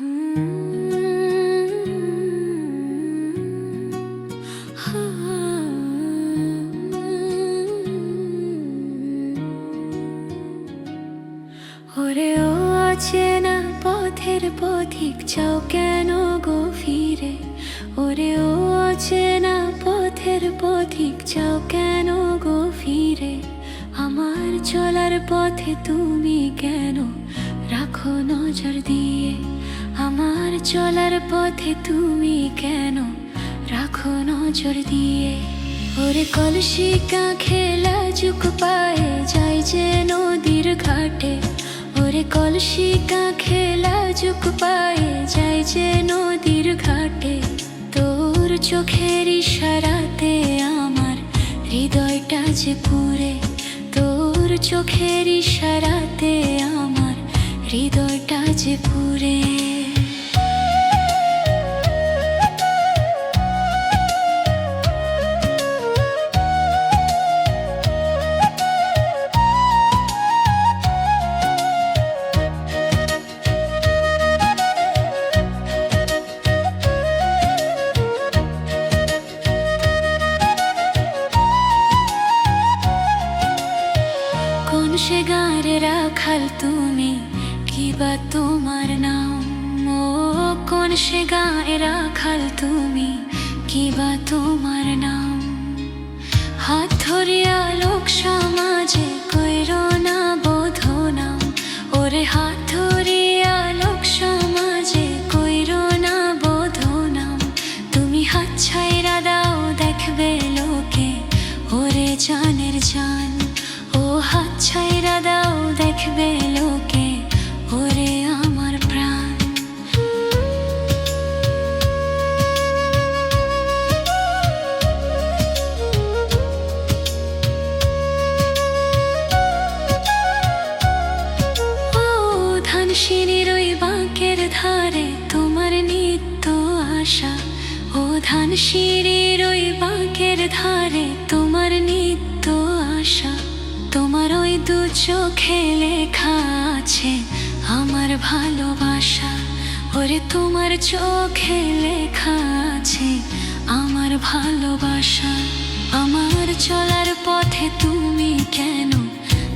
ওরে ও অচেনা পথের পথিক চাও কেন গো ফিরে? ওরে ও অচেনা পথের পথিক চাও কেন গো ফিরে? আমার চলার পথে তুমি কেন রাখো নজর দিয়ে? চলার পথে তুমি কেন? রাখো নজর দিয়ে। ওরে কলসিকা খেলা চুক পায়ে যাই যে নদীর ঘাটে। ওরে কলসিকা খেলা চুক পায়ে যাই যে নদীর ঘাটে। তোর চোখের ইশারাতে আমার হৃদয়টা যে পুরে তোর চোখের ইশারাতে আমার হৃদয়টা যে পুরে গাঁরে রাখাল তুমি, কি বা তোমার নাম? ও কোন সে গাঁয়ে রাখাল তুমি, কি বা তোমার নাম? হাত ধরিয়া লোক সমাজে কইর না বোধ নাম। ওরে হাত ধরিয়া লোক সমাজে কইর না বোধ নাম। তুমি হাত ছাইরা দাও, দেখবে লোকে, ওরে জানের জান। ও হাত ছাইরা আশা ও ধান সিঁড়ির ওই বাঁকের ধারে তোমার নিত্য আশা। তোমার ওই দু চোখে লেখা আছে আমার ভালোবাসা। ওরে তোমার চোখে লেখা আছে আমার ভালোবাসা। আমার চলার পথে তুমি কেন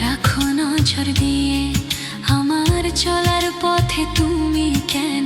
রাখো নজর দিয়ে? আমার চলার পথে তুমি কেন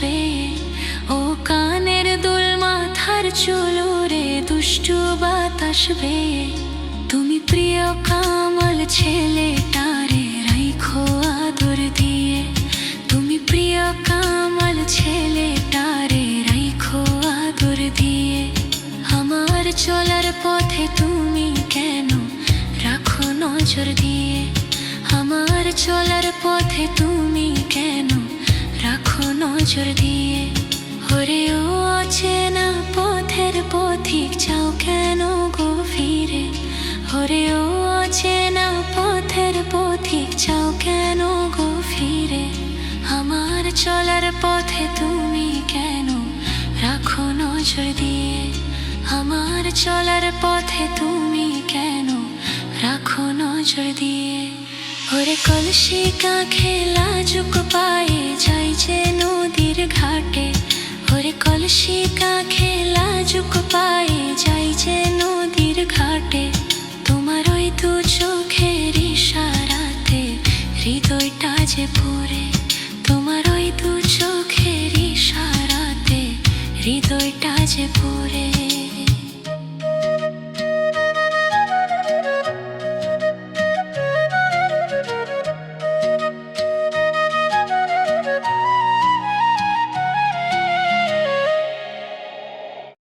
বেয়ে ও কানের দুল মাথার চুলুরে দুষ্টু বাতাস বেয়ে তুমি প্রিয় কামল কামাল ছেলেটারে রাইখো আদর দিয়ে। তুমি প্রিয় কামল কামাল ছেলেটারে রাইখো আদর দিয়ে। আমার চলার পথে তুমি কেন রাখো নজর দিয়ে? আমার চলার পথে তুমি নজর দিয়ে। ওরে ও অচেনা পথের পথিক, চাও কেন গো ফিরে? ওরে ও অচেনা পথের পথিক, চাও কেন গো ফিরে? আমার চলার পথে তুমি কেন রাখো নজর দিয়ে? আমার চলার পথে তুমি কেন রাখো নজর দিয়ে? ওরে কলসিকা খেলা যুগ ওরে কলসিকা লাজুক পায়ে যাই যে নদীর ঘাটে। তোমার ওই দু চোখের ইশারাতে, হৃদয়টা যে পড়ে তোমার ওই দু চোখের ইশারাতে, হৃদয়টা যে পড়ে